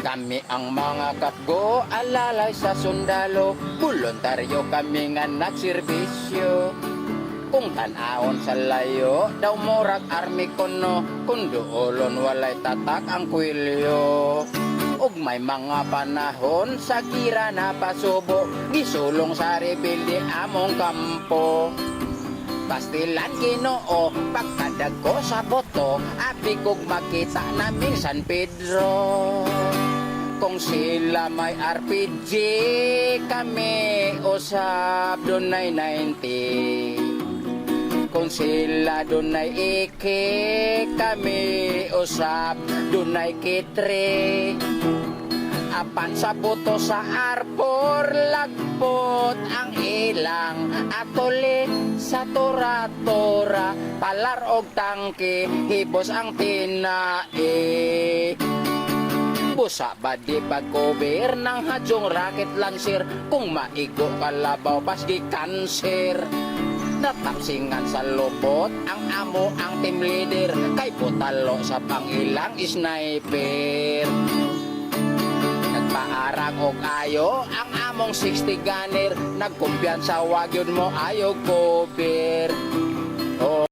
Kami ang mga katgo, alalay sa sundalo. Voluntaryo kami nga nagserbisyo Kung tanaon sa layo, daw murag army kono Kung doolon walay tatak ang kwilyo. Ug may mga panahon sa gira na pasubo. Gisulong sa rebelde among kampo Pastilan ginoo, pagkadag ko sa boto, api kog makita naming San Pedro. Kung sila may RPG, kami usap dunay 90. Kung sila dunay ike, kami usap dunay kitre. Apan sa buto sa arbor lagpot ang ilang atuli sa tora-tora palar og tangke hibos ang tinae. Busa ba di pag-cover ng hadyong rocket launcher kung maigo kalabaw pas di cancer? Natapsingan sa lupot ang amo ang team leader kay putalo sa pangilang sniper Nagpaarang og ayo ang among 60 gunner. Nagkumpiyansa wag yun mo ayo cover